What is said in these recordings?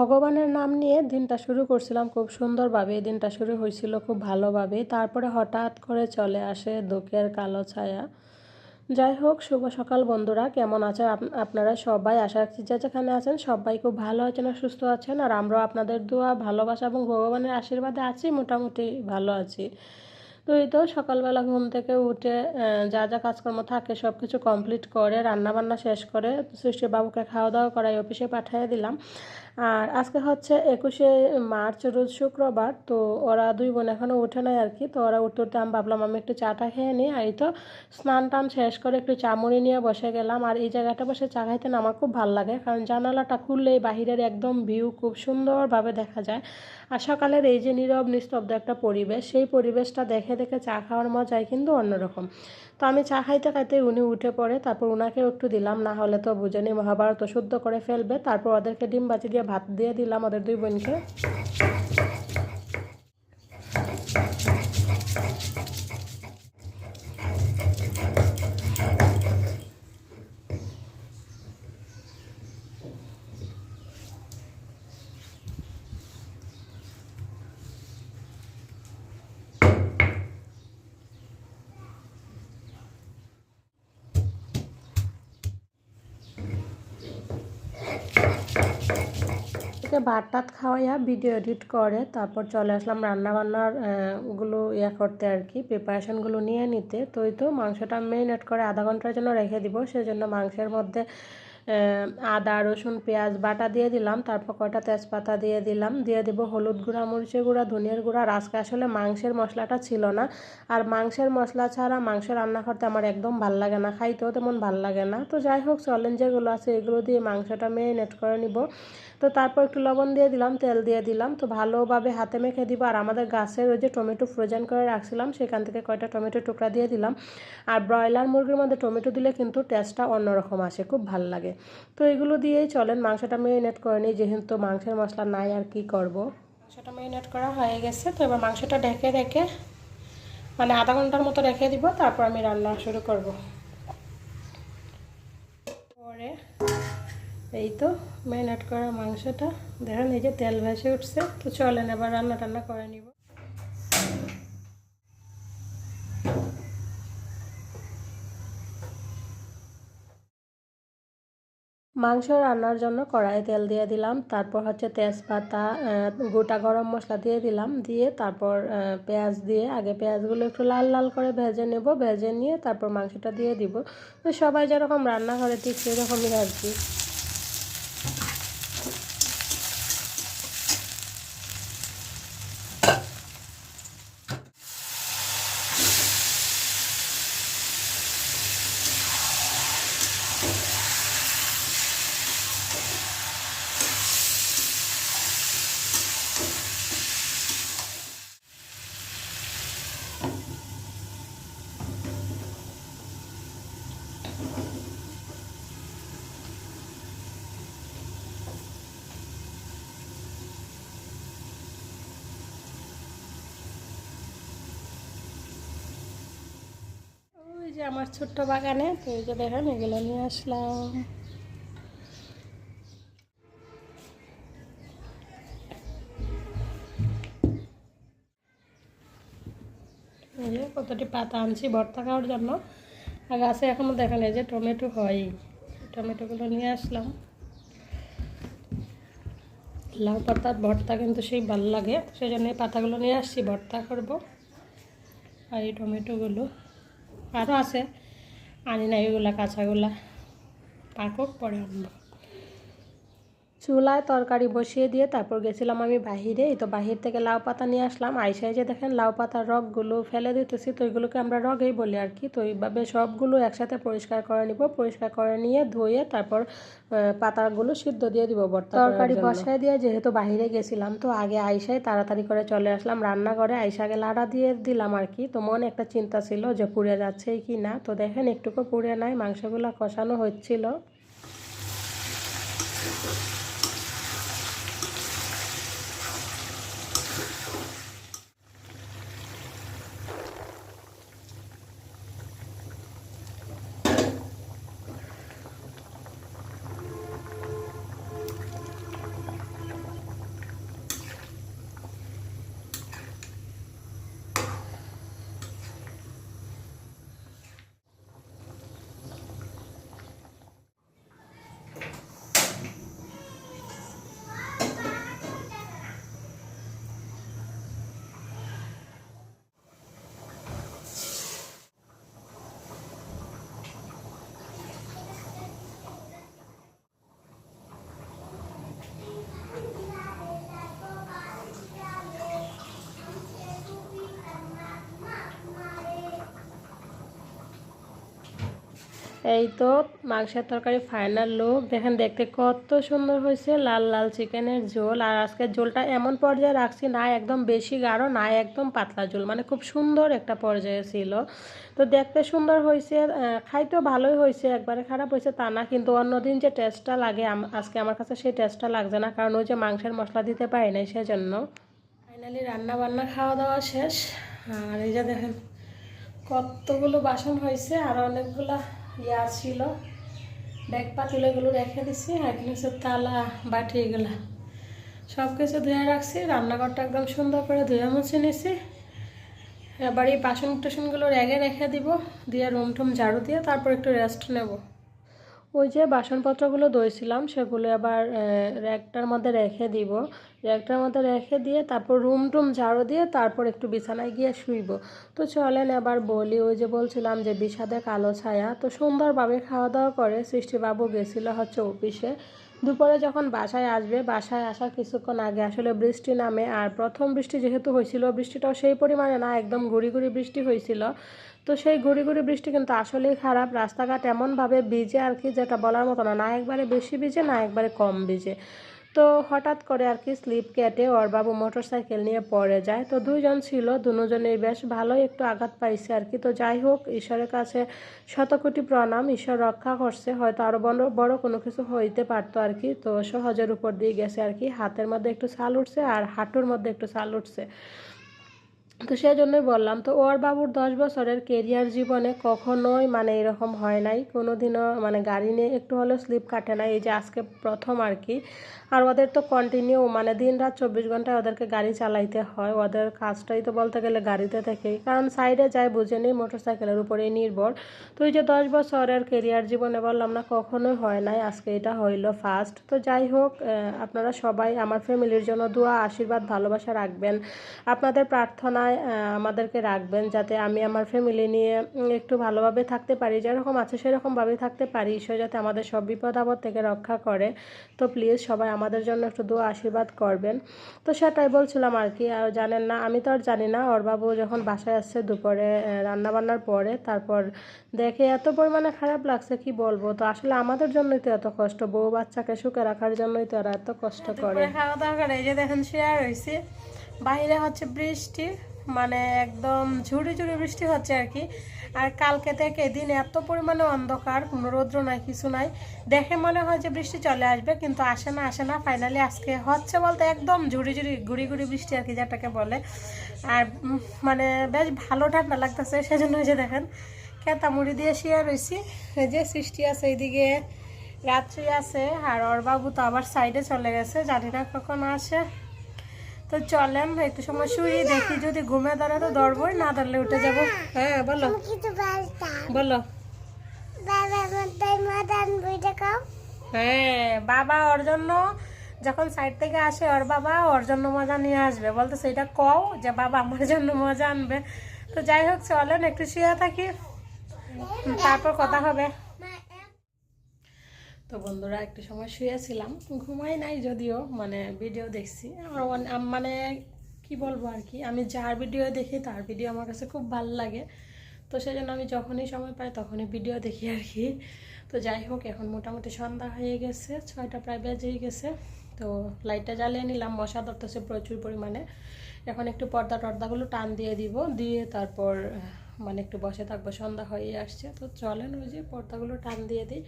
ভগবানের নাম নিয়ে দিনটা শুরু করছিলাম খুব সুন্দরভাবে। দিনটা শুরু হয়েছিল খুব ভালোভাবে। তারপরে হঠাৎ করে চলে আসে দুঃখের কালো ছায়া। যাই হোক, শুভ সকাল বন্ধুরা, কেমন আছেন আপ- আপনারা সবাই? আশা রাখছি যে যেখানে আছেন সবাই খুব ভালো আছেন আর সুস্থ আছেন। আর আমরাও আপনাদের দোয়া, ভালোবাসা এবং ভগবানের আশীর্বাদে আছি, মোটামুটি ভালো আছি। তো এই তো সকালবেলা ঘুম থেকে উঠে যা যা কাজকর্ম থাকে সব কিছু কমপ্লিট করে রান্না বান্না শেষ করে সৃষ্টি বাবুকে খাওয়া দাওয়া করাই অফিসে পাঠিয়ে দিলাম। আর আজকে হচ্ছে একুশে মার্চ, রোজ শুক্রবার, তো ওরা দুই বোন এখনও উঠে নাই আর কি, তো ওরা উঠতে উঠতে আমি ভাবলাম আমি একটু চাটা খেয়ে নিই, আর এই তো স্নান টান শেষ করে একটু চামড়ি নিয়ে বসে গেলাম, আর এই জায়গাটা বসে চা খাইতে না আমার খুব ভালো লাগে, কারণ জানালাটা খুললেই বাহিরের একদম ভিউ খুব সুন্দরভাবে দেখা যায়, আর সকালের এই যে নীরব নিস্তব্ধ একটা পরিবেশ, সেই পরিবেশটা দেখে দেখে চা খাওয়ার মজাই কিন্তু অন্যরকম। তো আমি চা খাইতে খাইতে উনি উঠে পড়ে, তারপর ওনাকেও একটু দিলাম, না হলে তো বুঝেনি, মহাভারত শুদ্ধ করে ফেলবে। তারপর ওদেরকে ডিম বাজি দিয়ে ভাত দিয়ে দিলাম, ওদের দুই বোনকে। থেকে ভাত টাত খাওয়াইয়া ভিডিও এডিট করে, তারপর চলে আসলাম রান্না বান্নারগুলো ইয়া করতে আর কি প্রিপারেশনগুলো নিয়ে নিতে। তো তো মাংসটা মেরিনেট করে আধা ঘণ্টার জন্য রেখে দিব, সেজন্য মাংসের মধ্যে আদা, রসুন, পেঁয়াজ বাটা দিয়ে দিলাম। তারপর কয়টা তেজপাতা দিয়ে দিলাম। দিয়ে দিব হলুদ গুঁড়া, মরিচের গুঁড়া, ধনিয়ার গুঁড়া। আজকে আসলে মাংসের মশলাটা ছিল না। আর মাংসের মশলা ছাড়া মাংস রান্না করতে আমার একদম ভালো লাগে না। খাইতেও তেমন ভালো লাগে না। তো যাই হোক, চলেন যেগুলো আছে এগুলো দিয়ে মাংসটা মেরিনেট করে নিব। তো তারপর একটু লবণ দিয়ে দিলাম, তেল দিয়ে দিলাম। তো ভালোভাবে হাতে মেখে দিব। আর আমাদের গাছের ওই যে টমেটো ফ্রোজেন করে রাখছিলাম, সেখান থেকে কয়টা টমেটো টুকরা দিয়ে দিলাম। আর ব্রয়লার মুরগির মধ্যে টমেটো দিলে কিন্তু টেস্টটা অন্যরকম আসে। খুব ভালো লাগে। তো এগুলো দিয়েই চলেন। মাংসটা মেরিনেট করে নিই, যেহেতু মাংসের মশলা নাই আর কি করব। মাংসটা মেরিনেট করা হয়ে গেছে, তো এবার মাংসটা ঢেকে রেখে মানে আধা ঘণ্টার মতো রেখে দিব, তারপর আমি রান্না শুরু করব। পরে এই তো মেরিনেট করা মাংসটা, দেখেন এই যে তেল ভেসে উঠছে, তো চলেন এবার রান্না টান্না করে নিব। মাংস রান্নার জন্য কড়াইয়ে তেল দিয়ে দিলাম। তারপর হচ্ছে তেজপাতা গোটা গরম মশলা দিয়ে দিলাম। দিয়ে তারপর পেঁয়াজ দিয়ে আগে পেঁয়াজগুলো একটু লাল লাল করে ভেজে নেব। ভেজে নিয়ে তারপর মাংসটা দিয়ে দিব। সবাই যেরকম রান্না করে ঠিক সেরকমই আর কি। যে আমার ছোট্ট বাগানে, তো এই যে দেখেন, এগুলো নিয়ে আসলাম। কতটি পাতা আনছি, ভর্তা খাওয়ার জন্য। আর গাছে এখনও দেখেন এই যে টমেটো হয়। টমেটোগুলো নিয়ে আসলাম। লাউ পাতার ভর্তা কিন্তু সেই ভালো লাগে। সেই জন্য পাতাগুলো নিয়ে আসছি, ভর্তা করব। আর এই টমেটোগুলো। আরও আছে। আনি না এগুলা কাঁচাগুলা। পাকক পরে আনব। চুলায় তরকারি বসিয়ে দিয়ে তারপর গেছিলাম আমি বাহিরে। তো বাহির থেকে লাউ পাতা নিয়ে আসলাম। আইসাই যে দেখেন লাউ পাতার রগগুলো ফেলে দিতেছি তো এগুলোকে আমরা রগেই বলি আর কি। তো এইভাবে সবগুলো একসাথে পরিষ্কার করে নিব পরিষ্কার করে নিয়ে ধুয়ে তারপর পাতাগুলো সিদ্ধ দিয়ে দিব ভর্তা তরকারি বসায় দিয়ে যেহেতু বাহিরে গেছিলাম তো আগে আইসাই তাড়াতাড়ি করে চলে আসলাম রান্নাঘরে। আইসাকে লাড়া দিয়ে দিলাম আর কি। তো মনে একটা চিন্তা ছিল যে পুড়ে যাচ্ছে কি না। তো দেখেন একটুকু পুড়ে নাই মাংসগুলো কষানো হচ্ছিল। এই তো মাংসের তরকারি ফাইনাল লুক দেখেন, দেখতে কত সুন্দর হয়েছে। লাল লাল চিকেনের ঝোল। আর আজকের ঝোলটা এমন পর্যায়ে রাখছি, না একদম বেশি গাঢ়, না একদম পাতলা ঝোল। মানে খুব সুন্দর একটা পর্যায়ে ছিল। তো দেখতে সুন্দর হয়েছে খাইতেও ভালোই হয়েছে। একবারে খারাপ হয়েছে তা না, কিন্তু অন্যদিন যে টেস্টটা লাগে আজকে আমার কাছে সেই টেস্টটা লাগছে না, কারণ ওই যে মাংসের মশলা দিতে পারি নাই সেজন্য। ফাইনালি রান্না বান্না খাওয়া দাওয়া শেষ। আর এই যে দেখেন, কতগুলো বাসন হয়েছে, আর অনেকগুলো ইয়া ছিল। ব্যাগ পাতিল এগুলো রেখে দিছি, আর এখানে সব তালা বাটি এগুলা। সব কিছু ধুয়ে রাখছি, রান্নাঘরটা একদম সুন্দর করে ধুয়ে মুছে নিছি। এবার এই বাসন টাসনগুলো রেগে রেখে দিব, দিয়ে রুম টুম ঝাড়ু দিয়ে তারপর একটু রেস্ট নেব। ওই যে বাসনপত্রগুলো ধুয়েছিলাম সেগুলো আবার র্যাকটার মধ্যে রেখে দিব। র্যাকটার মধ্যে রেখে দিয়ে তারপর রুম টুম ঝাড়ু দিয়ে তারপর একটু বিছানায় গিয়ে শুইব। তো চলেন এবার বলি, ওই যে বলছিলাম যে বিষাদে কালো ছায়া, তো সুন্দরভাবে খাওয়া দাওয়া করে সৃষ্টিবাবু গেছিল হচ্ছে অফিসে। দুপুরে যখন বাসায় আসবে, বাসায় আসার কিছুক্ষণ আগে আসলে বৃষ্টি নামে আর প্রথম বৃষ্টি যেহেতু হয়েছিল, বৃষ্টিটাও সেই পরিমাণে না, একদম ঘুরি ঘুরি বৃষ্টি হয়েছিল। তো সেই ঘুরি ঘুরি বৃষ্টি কিন্তু আসলেই খারাপ। রাস্তাঘাট এমনভাবে ভিজে আর কি যেটা বলার মতো না না একবারে বেশি ভিজে, না একবারে কম ভিজে। তো হঠাৎ করে আর কি স্লিপ কেটে ওর বাবু মোটর সাইকেল নিয়ে পড়ে যায়। তো দুইজন ছিল, দুজনেই বেশ ভালোই একটু আঘাত পাইছে আর কি। তো যাই হোক, ঈশ্বরের কাছে শতকোটি প্রণাম, ঈশ্বর রক্ষা করছে। হয়তো আরও বড় বড় কোনো কিছু হইতে পারতো আর কি। তো সহজের উপর দিয়ে গেছে আর কি। হাতের মধ্যে একটু ছাল উঠছে আর হাঁটুর মধ্যে একটু ছাল উঠছে। তো সেই জন্যই বললাম, তো ওর বাবুর দশ বছরের কেরিয়ার জীবনে কখনোই মানে এরকম হয় নাই। কোনো দিনও মানে গাড়ি নিয়ে একটু হলেও স্লিপ কাটে না এই যে আজকে প্রথম আর কি। আর ওদের তো কন্টিনিউ মানে দিন রাত চব্বিশ ঘন্টায় ওদেরকে গাড়ি চালাইতে হয়, ওদের কাজটাই তো বলতে গেলে গাড়িতে থেকেই। কারণ সাইডে যায় বুঝে নেই মোটর সাইকেলের উপরেই নির্ভর। তো এই যে দশ বছরের কেরিয়ার জীবনে বললাম না, কখনোই হয় নাই, আজকে এটা হইল ফার্স্ট তো যাই হোক আপনারা সবাই আমার ফ্যামিলির জন্য দোয়া, আশীর্বাদ, ভালোবাসা রাখবেন। আপনাদের প্রার্থনায় আহ, আমাদেরকে রাখবেন যাতে আমি আমার ফ্যামিলি নিয়ে একটু ভালোভাবে থাকতে পারি যেরকম আছে সেরকমভাবেই থাকতে পারি। ঈশ্বর যাতে আমাদের সব বিপদ আপদ থেকে রক্ষা করে। তো প্লিজ সবাই আমাদের জন্য একটু দোয়া আশীর্বাদ করবেন। তো সেটাই বলছিলাম আর কি। আর জানেন না আমি তো আর জানি না ওর বাবু যখন বাসায় আসছে দুপুরে রান্নাবান্নার পরে তারপর দেখে এত পরিমাণে খারাপ লাগছে কি বলব? তো আসলে আমাদের জন্যই তো এত কষ্ট। বউ বাচ্চাকে সুখে রাখার জন্যই তো ওরা এত কষ্ট করে। খাওয়া দাওয়া করে এই যে দেখেন শেয়ার হয়েছে বাইরে হচ্ছে বৃষ্টি। মানে একদম ঝুড়ি ঝুড়ি বৃষ্টি হচ্ছে আর কি। আর কালকে থেকে দিন এত পরিমাণে অন্ধকার, কোনো রৌদ্র নাই, কিছু নাই। দেখে মনে হয় যে বৃষ্টি চলে আসবে, কিন্তু আসে না আসে না। ফাইনালি আজকে হচ্ছে বলতে একদম ঝুড়ি ঝুড়ি, গুড়ি গুড়ি বৃষ্টি আর কি যেটাকে বলে। আর মানে বেশ ভালো ঠান্ডা লাগতেছে, সেজন্য যে দেখেন কেতা মুড়ি দিয়ে শিয়া রয়েছি এই যে সৃষ্টি আছে এইদিকে, রাত্রি আছে, আর ওর বাবু তো আবার সাইডে চলে গেছে, জানি না কখন আসে। তো চলেন একটু সময় শুয়ে দেখি, যদি ঘুমে দাঁড়া তো ধরবই না ধরলে উঠে যাব। হ্যাঁ বলো। বলো। হ্যাঁ বাবা ওর জন্য যখন সাইড থেকে আসে, ওর বাবা ওর জন্য মজা নিয়ে আসবে। বলতো সেটা কও যে, বাবা আমার জন্য মজা আনবে। তো যাই হোক, চলেন একটু শুয়ে থাকি। তারপর কথা হবে। তো বন্ধুরা, একটু সময় শুয়েছিলাম ঘুমাই নাই যদিও মানে ভিডিও দেখছি। আমার মানে কি বলব আর কি, আমি যার ভিডিও দেখি তার ভিডিও আমার কাছে খুব ভালো লাগে। তো সেই জন্য আমি যখনই সময় পাই তখনই ভিডিও দেখি আর কি। তো যাই হোক, এখন মোটামুটি সন্ধ্যা হয়ে গেছে, ছয়টা প্রায় বেজেই গেছে। তো লাইটটা জ্বালিয়ে নিলাম, মশা ধরতেছে প্রচুর পরিমাণে। এখন একটু পর্দা টর্দাগুলো টান দিয়ে দিব, দিয়ে তারপর মানে একটু বসে থাকব, সন্ধ্যা হয়ে আসছে। তো চলেন ওই যে পর্দাগুলো টান দিয়ে দিই।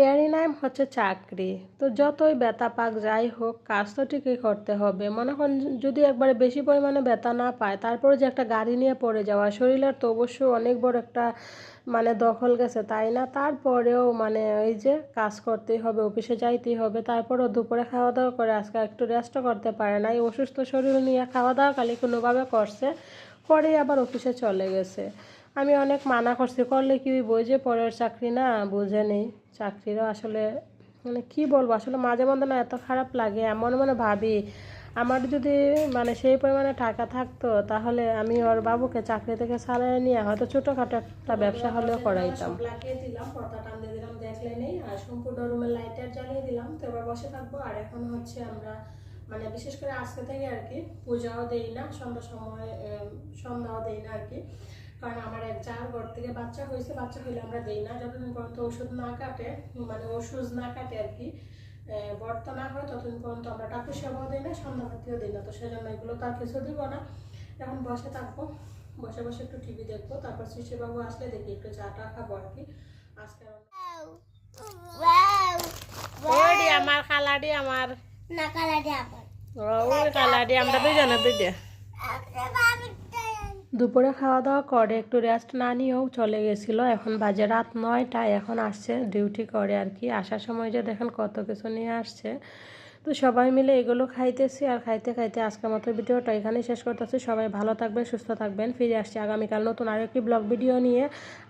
এয়ারি নাইম হচ্ছে চাকরি। তো যতই ব্যথা পাক যাই হোক, কাজ তো ঠিকই করতে হবে। মনে করেন যদি একবারে বেশি পরিমাণে ব্যথা না পায় তারপরে যে একটা গাড়ি নিয়ে পড়ে যাওয়া, শরীরের তো অবশ্যই অনেক বড় একটা মানে দখল গেছে, তাই না? তারপরেও মানে ওই যে কাজ করতেই হবে, অফিসে যাইতেই হবে, তারপরেও দুপুরে খাওয়া দাওয়া করে আজকে একটু রেস্টও করতে পারে না। এই অসুস্থ শরীর নিয়ে খাওয়া দাওয়া খালি কোনোভাবে করছে, পরে আবার অফিসে চলে গেছে। আমি অনেক মানা করছি, করলে কি যে পরের চাকরি না বুঝে নেই। চাকরিরও আসলে মানে কি বলব, আসলে মাঝে মধ্যে না এত খারাপ লাগে, এমন মনে ভাবি। আমার যদি মানে সেই পরিমাণে টাকা থাকতো, তাহলে আমি ওর বাবুকে চাকরি থেকে সারাই নিয়ে হয়তো ছোটোখাটো একটা ব্যবসা হলেও করাইতাম। দিলাম দিয়ে দিলাম, দেখলে নেই, আর সম্পূর্ণ রুমের জ্বালিয়ে দিলাম, তো এবার বসে থাকব, আর এখন হচ্ছে আমরা মানে বিশেষ করে আজকে থেকে আর কি, পূজাও দেই না, সন্ধ্যা সময় সন্ধ্যাও দেই না আর কি। কারণ আমার এক যার ঘর থেকে বাচ্চা হয়েছে বাচ্চা হইলে আমরা দেই না। যতদিন পর্যন্ত ওষুধ না কাটে মানে ওষুধ না কাটে আর কি বর্ত না হয় ততদিন পর্যন্ত আমরা টাকু সেবাও দিই না সন্ধ্যাবাতিও দিই না। তো সেজন্য এগুলো তার কিছু দিব না। এখন বসে থাকব বসে বসে একটু টিভি দেখব তারপর শিশুবাবু আসলে দেখি একটু চা টা খাব আর কি। আজকে আমার খালাডি আমার। না কালারে আবার ওই খালাডি আমরা দুজনে দুইটা বাবু। দুপুরে খাওয়া দাওয়া করে, একটু রেস্ট না নিয়েও চলে গেছিল। এখন বাজে রাত নয়টায় এখন আসছে ডিউটি করে আর কি। আসার সময় যে দেখেন কত কিছু নিয়ে আসছে। তো সবাই মিলে এগুলো খাইতেছি আর খাইতে খাইতে আজকের মতো ভিডিওটা এখানেই শেষ করতেছি। সবাই ভালো থাকবেন, সুস্থ থাকবেন, ফিরে আসছি আগামীকাল নতুন আরও একটি ব্লগ ভিডিও নিয়ে।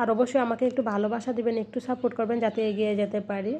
আর অবশ্যই আমাকে একটু ভালোবাসা দিবেন, একটু সাপোর্ট করবেন যাতে এগিয়ে যেতে পারি।